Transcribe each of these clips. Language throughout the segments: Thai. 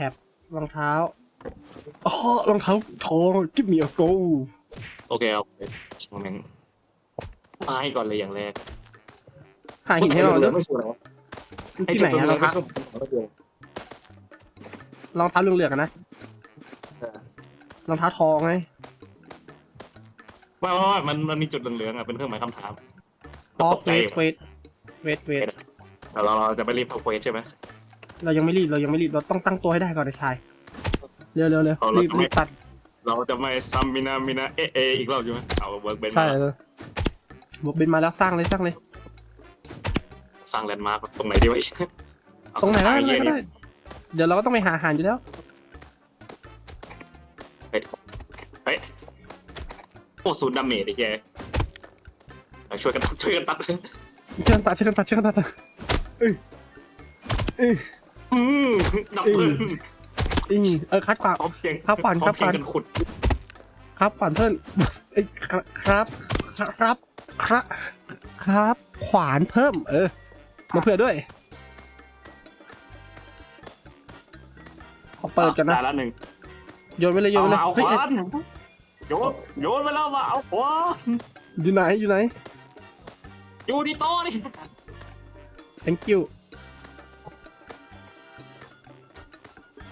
แถบรองเท้าอ๋อรองเท้าทองกิฟมีอโกโอเคเอาช่างแม่งมาให้ก่อนเลยอย่างแรกหาหินให้เราเลเลยยไม่ชัวร์หรอที่ไหนอะรองเท้า รองเท้าเหลืองๆอะนะรองเท้าทองไงไม่ไม่ไม่มันมันมีจุดเหลืองๆอะเป็นเครื่องหมายคำถามอ๋อตกใจเวทเวทเวทเวทแต่เราเราจะไปรีบเข้าเควสใช่ไหม เรายังไม่รีบเรายังไม่รีบเราต้องตั้งตัวให้ได้ก่อนไอ้ชายเร็วเร็วเร็วเอาเรารีบจะไม่ รีบตัดเราจะไม่ซัมมินามินาเอะเอะอีกรอบใช่ไหมเอาเวิร์กเบนใช่มาเลยบวกบินมาแล้วสร้างเลยสร้างเลย สร้างแลนด์มาร์คตรงไหนดีวะตรงไหนก็ได้เอาตรงไหนก็เหี้ยได้เดี๋ยวเราก็ต้องไปหาอาหารอยู่แล้ว เฮ้ยโอ้ศูนย์ดาเมจไอ้แกเอาช่วยกันตัดช่วยกันตัดเชิญตัดเชิญตัดเชิญตัดเอ้ยเอ้ย อืมดับเบิลอีเออคัดปากพร้อมเพียงครับก่อนพร้อมครับก่อนเพียงกันขุดครับผ่านเพื่อนเอ้ยครับครับ ครับ ครับ ครับ ขวานเพิ่ม เออ มาเผื่อด้วยขอเปิดกันนะ ตายละหนึ่งโยนไปเลยโยนเอาไปเลยมาเอาเฮ้ยขวานโยนโยนไปแล้วมาเอาขวานอยู่ไหนอยู่ไหน อยู่ที่โต๊ะนี่ thank you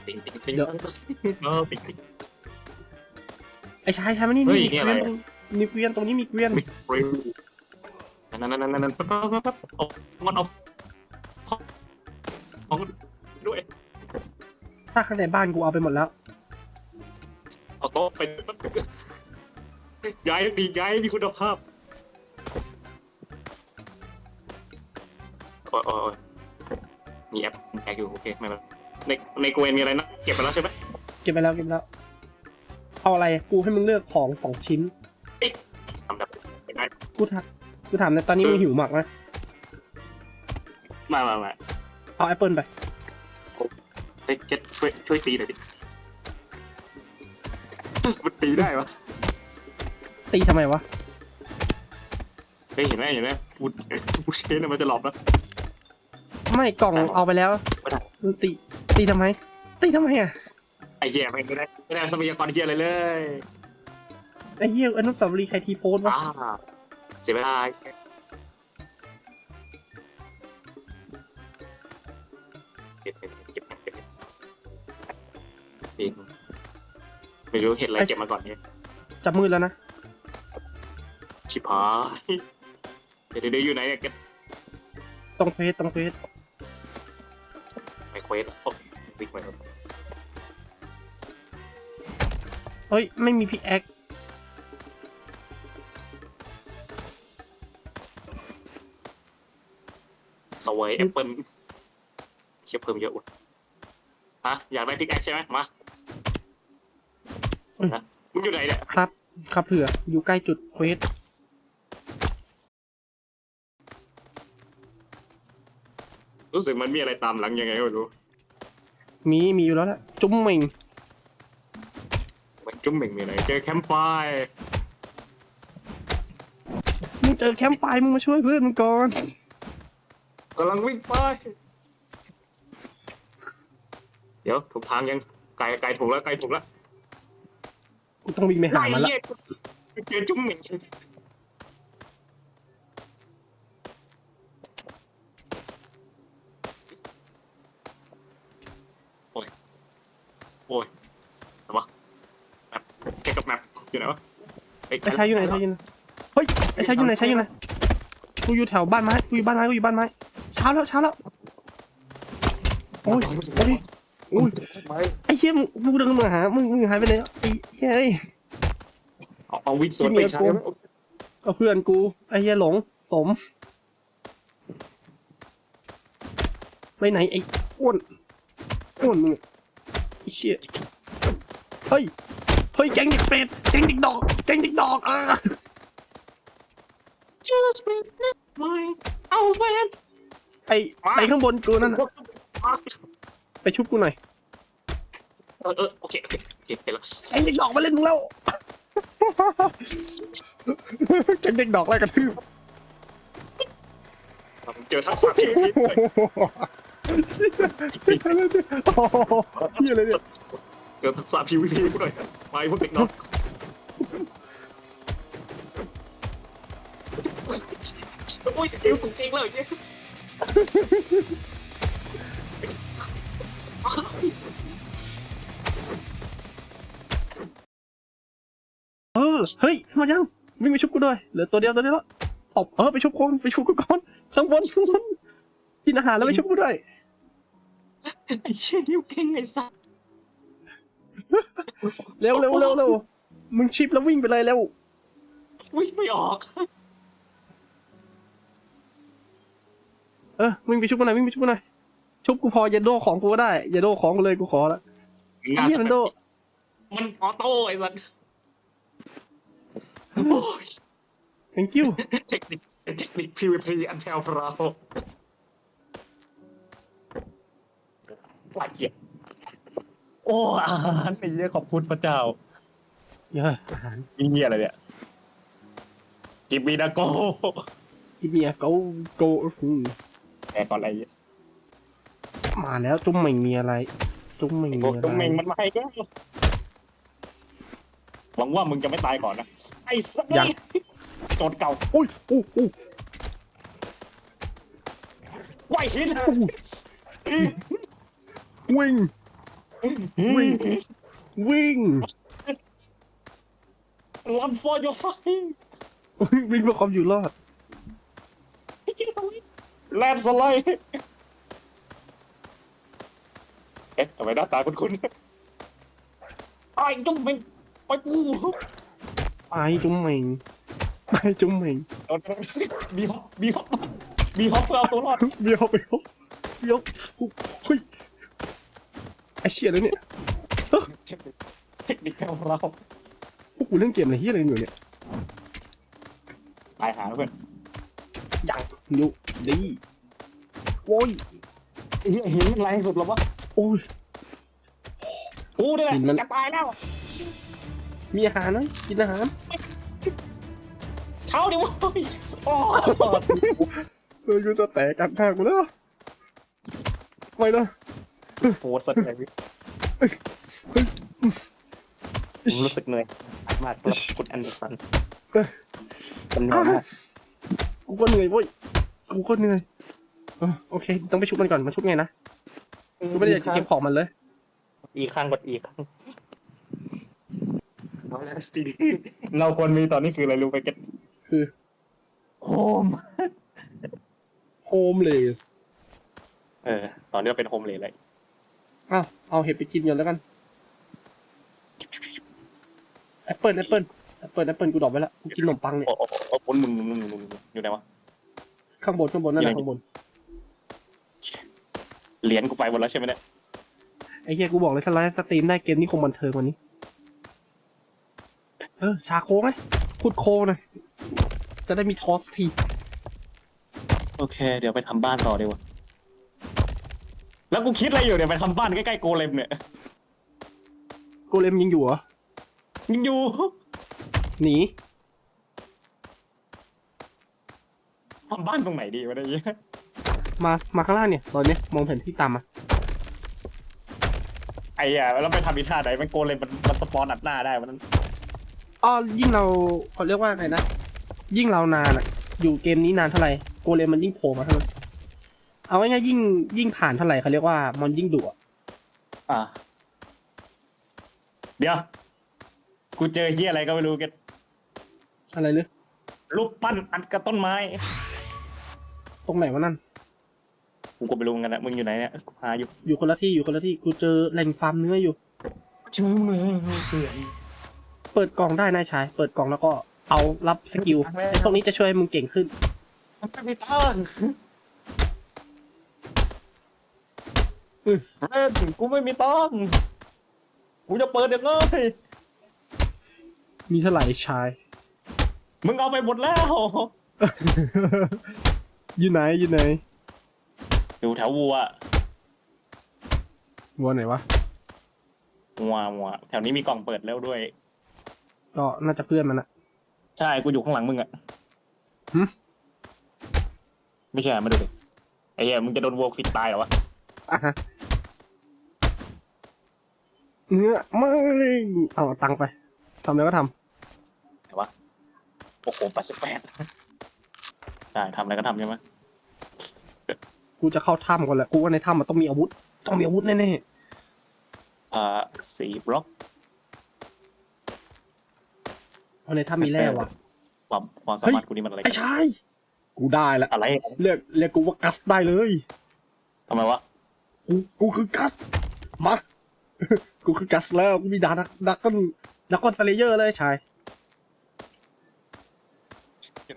ติ๊งติ๊งติ๊งเดี๋ยว เออติ๊งติ๊งไอ้ชายชายมานี่เฮ้ยมีนี่เกอะไรวียนตรงนี้มีเกวียนตรงนี้มีเกวียนมิกฟรีนั่นนั่นนั่นนั่นนั่นปั๊บปั๊บปั๊บปั๊บเอามันเอาของด้วยถ้าข้างในบ้านกูเอาไปหมดแล้ว เอาโต๊ะไปย้ายดีย้ายมีคุณภาพโอ้ยโอ้ยโอ้ยมีแอปแอปอยู่โอเคไม่เป็นไร ในในกูเอนมีอะไรนะเก็บไปแล้วใช่ไหมเก็บไปแล้วเก็บไปแล้ว เอาอะไรกูให้มึงเลือกของสองชิ้น ทำแบบไม่ได้กูถามกูถามในอยตอนนี้มึงหิวมากไหมไม่ไม่ไม่เอาแอปเปิลไป เฮ้ยเจ็ดช่วยช่วยตีหน่อยดิมันตีได้ปะตีทำไมวะ เฮ้ยเห็นไหมเห็นไหมบูบูเชนมันจะหลอกนะ ไม่กล่องเอาไปแล้ว ไม่ได้ มึงตี ตีทำไม ตีทำไมอะ ไอ้เหี้ยไม่ได้ไม่ได้ทรัพยากรเหี้ยอะไรเลยไอ้เหี้ยอนุสาวรีย์ใครทีโพสต์วะอ่าเสียเวลาเก็บเก็บเก็บเก็บเก็บอีกไม่รู้เห็นอะไรเก็บมาก่อนเนี่ยจับมือแล้วนะ ชิบหายเดี๋ยวเดี๋ยวอยู่ไหนเนี่ยเก็บตรงเฟสตรงเฟสไปเควสโอ้ วิ่งไปแล้วเฮ้ย ไม่มีพิกแอคสวยแอปเปิลเชี่ยเพิ่มเยอะว่ะฮะอยากได้พิกแอคใช่ไหมมานะมึงอยู่ไหนเนี่ยครับ ครับเผื่อ อยู่ใกล้จุดเควสรู้สึกมันมีอะไรตามหลังยังไงก็ไม่รู้ มีมีอยู่แล้วแหละจุ้มเหม่งมันจุ้มเหม่งมีอะไรเจอแคมป์ไฟร์มึงเจอแคมป์ไฟร์มึงมาช่วยเพื่อนมึงก่อนกำลังวิ่งไป เดี๋ยวถูกทางยังไกลไกลถูกแล้วไกลถูกแล้วกูต้องวิ่งไปหามันละ ไอ้เหี้ยเจอจุ้มเหม่งโอ้ย โอ้ยอะไรวะแมปแค่กับแมปอยู่ไหนวะไอ้ชายอยู่ไหนชายอยู่ไหนเฮ้ยไอ้ชายอยู่ไหนชายอยู่ไหนกูอยู่แถวบ้านไม้กูอยู่บ้านไม้กูอยู่บ้านไม้เช้าแล้วเช้าแล้วโอ้ยโอ้ยโอ้ยไอ้เชี่ยมึงมึงเดินมาหามึงมึงหายไปไหนแล้วไอ้เฮ้ยเอาเอาวิ่งสวนไปใช้ที่มีอากูเอาเพื่อนกูไอ้เหี้ยหลงสมไปไหนไอ้อ้วนอ้วนมึงไอ้ เชี่ยเฮ้ย เฮ้ยแกงเด็กเป็ดแกงเด็กดอกแกงเด็กดอกอะ Just with my เอาแวนไอ้ไอ้ข้างบนกูนั่นน่ะไปชุบกูหน่อยเออเออโอเคโอเคโอเคไปแล้วแกงเด็กดอกมาเล่นมึงแล้วแกงเด็กดอกไล่กระทืบเจอทักษะ ชีวิตเลยโอ้โหเหี้ยอะไรเนี่ยเกิดทักษะ PVP กูหน่อยไปพวกเด็กน้องโอ้ยเอวถูจริงเลยเนี่ยเออเฮ้ยมายังวิ่งไปชุบกูด้วยเหลือตัวเดียวตัวเดียวแล้วตบเออไปชุบคนไปชุบกูก่อนข้างบนข้างบนกินอาหารแล้วไปชุบกูด้วย ไอ้เชี่ยนิ้วเก่งไอ้สัสเร็วเร็วเร็วเร็วมึงชิปแล้ววิ่งไปเลยเร็ววิ่งไม่ออกเออวิ่งไปชุบกูหน่อยวิ่งไปชุบกูหน่อยชุบกูพออย่าโดของกูก็ได้อย่าโดของกูเลยกูขอละไอ้เหี้ยมันโดมันออโต้ไอ้สัสโอ้ย thank you เทคนิคเทคนิค PVP อันแถวพราว หลายเกียรโอ้อาหารไอ้เหี้ยขอบคุณพระเจ้าเยอะอาหารอีเหี้ยอะไรเนี่ยกิบบีนาโกกินเมียโกโกอืมแต่ก่อนอะไรเหี้ยมาแล้วจุ้มเหม่งมีอะไร จุ้มเหม่งไอ้มีพวกอะไรตุ้งเมงมันมาให้แกหวังว่ามึงจะไม่ตายก่อนนะไอ้สัสโจทย์เก่าอุ้ยอู้อู้ไหวหิน วิ่ง วิ่ง วิ่งลันฟอร์ยูไฟวิ่งเพื่อความอยู่รอดไอ้เหี้ยสไลด์แลนด์สไลด์เอ๊ะทำไมหน้าตาคุ้นๆไอ้ตุ้งเมงไปกูไปจุ้มเหม่งไปจุ้มเหม่งโดนบีฮอปบีฮอปบีฮอปเพื่อเอาตัวรอดเบี้ยวเบี้ยวเบี้ยวเฮ้ยไอเชี่ยแล้วเนี่ยเทคนิคของเราพวกกูเล่นเกมอะไรเฮียอะไรกันอยู่เนี่ยตายหาแล้วเพื่อนยังอยู่ดีโอ้ยไอ้เหี้ยหินแรงสุดแล้ววะโอ้ย กูนี่แหละหินมันจะตายแล้ว มีอาหารไหมกินอาหารเช้าดิวะโอ้เออกูจะแตกกันทางกูแล้วไม่นะ โหสัตว์แรงผมรู้สึกเหนื่อยมากสำหรับคุณแอนเดอร์สันมันเหนื่อยมากกูก็เหนื่อยเว้ยกูก็เหนื่อยเออโอเค ต้องไปชุบมันก่อนมาชุบไงนะกูไม่ได้อยากจะเก็บของมันเลย อีกข้างกดอีกข้างเอาแล้วสิเราควรมีตอนนี้คืออะไรรู้ไหมเก็ตคือโฮมโฮมเลสเออ ตอนนี้เราเป็นโฮมเลยเลย อ้าวเอาเห็ดไปกินก่อนแล้วกันแอปเปิลแอปเปิลแอปเปิลแอปเปิลกูดรอกไว้แล้วกูกินขนมปังเนี่ยโอ้โอ้โอ้นมุนมุนมุนมุนมุนอยู่ไหนวะ ข้างบนข้างบนนั่นแหละข้างบนเหรียญกูไปหมดแล้วใช่ไหมเนี่ยไอ้เหี้ยกูบอกเลยถ้าไลฟ์สตรีมได้เกมนี้คงบันเทิงกว่านี้ เออชาโค้งไหมพูดโคหน่อยจะได้มีทอสที โอเค เดี๋ยวไปทำบ้านต่อดีกว่า แล้วกูคิดอะไรอยู่เนี่ยไปทำบ้านใกล้ๆโกเลมเนี่ยโกเลมยังอยู่เหรอ ยังอยู่ หนี ทำบ้านตรงไหนดีวะเนี่ย มา มาข้างล่างเนี่ย ตอนเนี้ยมองแผนที่ตามมา ไอ้อะแล้วไปทำอีท่าไหนมันโกเลมมันมันสปอนอัดหน้าได้มันอ้อยิ่งเราเขาเรียกว่าไงนะ ยิ่งเรานานอะอยู่เกมนี้นานเท่าไหร่ โกเลมมันยิ่งโผล่มาเท่านั้น เอาง่ายๆยิ่งยิ่งผ่านเท่าไหร่เขาเรียกว่ามันยิ่งดุอะอะ เดี๋ยว กูเจอเฮียอะไรก็ไม่รู้กันอะไรเลยรูปปั้นอัดกับต้นไม้ ตรงไหนวะนั่น กูก็ไม่รู้เหมือนกันนะมึงอยู่ไหนเนี่ยกูหาอยู่อยู่คนละที่อยู่คนละที่กูเจอแหล่งฟาร์มเนื้ออยู่ ชื่อมึงเสือเปิดกล่องได้นายชาย เปิดกล่องแล้วก็เอารับสกิลไอ้พวกนี้จะช่วยให้มึงเก่งขึ้น มันไม่มีตังค์ อืม เล่นกูไม่มีตังค์กูจะเปิดเดี๋ยังไงมีเท่าไหร่ชาย มึงเอาไปหมดแล้ว อยู่ไหนอยู่ไหนอยู่แถววัววัวไหนวะวัววัวแถวนี้มีกล่องเปิดแล้วด้วย ก็น่าจะเพื่อนมันอะใช่กูอยู่ข้างหลังมึงอะหึไม่ใช่มาดูดิไอ้เหี้ยมึงจะโดนวัวควิดตายเหรอวะอะฮะ เนื้อไม่เอาตังค์ไปทำอะไรก็ทไหนวะโอ้โหแปดสิบแปดได้ทำอะไรก็ทำใช่ไหมำกูจะเข้าถ้ำก่อนแหละกูว่าในถ้ำมันต้องมีอาวุธ ต้องมีอาวุธแน่อ่าสี่บล็อกๆเพราะในถ้ำมีแร่ว่ะ ความความสามารถกูนี่มันอะไรไอ้ชายกูได้แล้วอะไรเรียกเรียกกูว่ากัสได้เลย ทำไมวะกูกูคือกัสมา กูคือกัสแล้วกูมีดาดักดักก้อนดักก้อนสเลเยอร์เลยชาย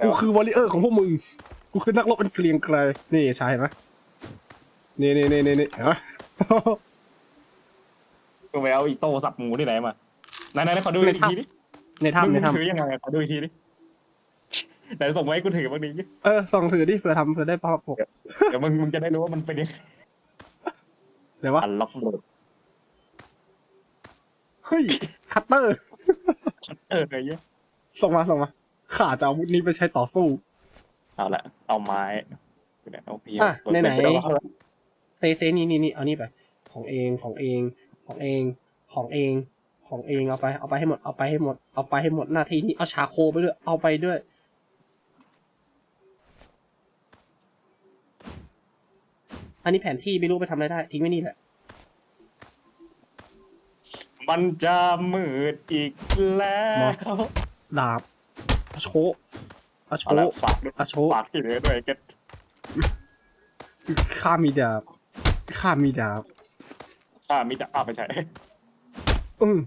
กูคือวอลเลเยอร์ของพวกมึง กูคือนักรบเป็นเกรียงไกร นี่ชายเห็นไหมนี่นี่นี่นี่นี่เห็นไหมกูไปเอาอีโต้สับหมูที่ไหนมาไหนไหนไหนขอดูอีกทีดิในถ้ำในมึงถ้ถือยังไงขอดูอีกทีดิไหนส่งมาให้กูถือบ้างดิำเออส่องถือดิเผื่อทำเผื่อได้พอปกเดี๋ยวมึงมึงจะได้รู้ว่ามันเป็นยังไงเดี๋ยววะอันล็อกโหลด เฮ้ย คัตเตอร์ เออไอ้เหี้ยส่งมาส่งมาข้าจะเอาอาวุธนี้ไปใช้ต่อสู้ เอาละเอาไม้เดี๋ยวเอาเพียอะไหนๆเอาละเซเซนี่นี่นี่เอานี่ไป ของเองของเองของเองของเองของเองเอาไป เอาไปให้หมดเอาไปให้หมดเอาไปให้หมดหน้าที่นี้เอาชาโคไปด้วยเอาไปด้วย อันนี้แผนที่ไม่รู้ไปทำอะไรได้ทิ้งไว้นี่แหละ มันจะมืดอีกแล้วดาบอาโชอาโชเอาละฝากด้วยอาโชฝากที่เหลือด้วยเก็ตข้ามีดาบข้ามีดาบข้ามีแต่อ้าวไม่ใช่อืม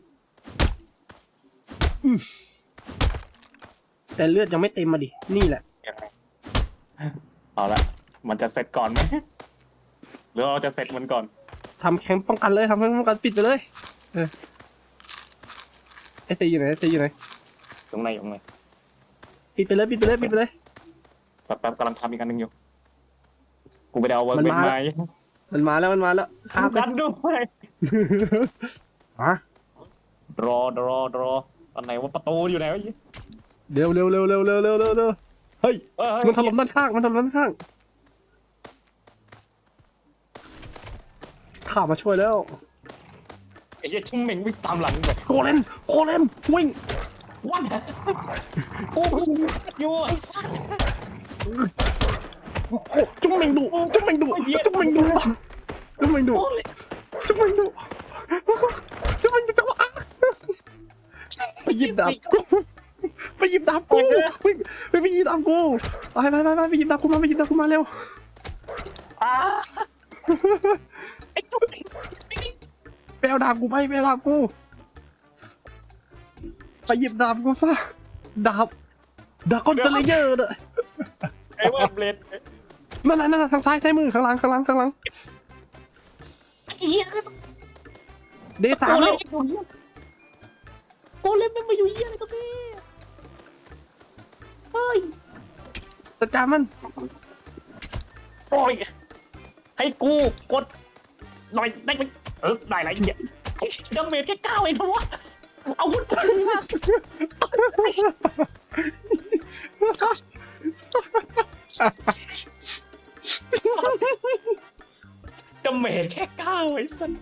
อืมแต่เลือดยังไม่เต็มมาดิ นี่แหละ เอาละมันจะเสร็จก่อนไหมหรือเราจะเสร็จมันก่อน ทำแคมป์ป้องกันเลยทำแคมป์ป้องกันปิดไปเลย เออไอซีอยู่ไหนไอซีอยู่ไหนตรงไหนตรงไหนปิดไปเลยปิดไปเลยปิดไปเลย แป๊บแป๊บกำลังทำอีกอันหนึงอยู่ กูไปเอาเวิร์กมันเบนมา ไม้มันมาแล้วมันมาแล้วข้ามไปกันด้วยอะรอรอรอตอนไหนว่าประตูอยู่ไหนวะยี่เร็วเร็วเร็วเร็วเร็วเร็วเร็วเร็วเฮ้ยเอ้ยมันถล่มด้านข้างมันถล่มด้านข้างข้ามาช่วยแล้ว ไอ้เหี้ยชุ่มเหม่งวิ่งตามหลังแบบโกเลนโกเลนวิ่งวัดกูเพิ่งอยู่ไอ้สัสโอ้จุ๊บเมงดุจุ๊บเมงดุจุ๊บเมงดุจุ๊บเมงดุจุ๊บเมงดุจุ๊บเมงดุจังหวะไปหยิบดาบกูไปหยิบดาบกูไปไปไปหยิบดาบกูไปไปไปไปไปหยิบดาบกูมาไปหยิบดาบกูมาเร็วอ้าไอ้จุ๊บ ไปเอาดาบกูไปไปเอาดาบกูไปหยิบดาบกูซะดาบดาบคอนเซเลเยอร์เด้อไอ้ว่าเบลดนั่นน่ะนั่นน่ะทางซ้ายซ้ายมือข้างหลังข้างหลังข้างหลังไอ้เหี้ยเดย์สามแล้วโกเลมมันมาอยู่เหี้ยอะไรตรงนี้เฮ้ยจัดการมันโอ้ยให้กูกดหน่อยได้ไหม เออได้ไรเนี่ยไอ้ดาเมจแค่เก้าเองทั้งวะอาวุธปืนะดาเมจแค่เก้าไอ้สัส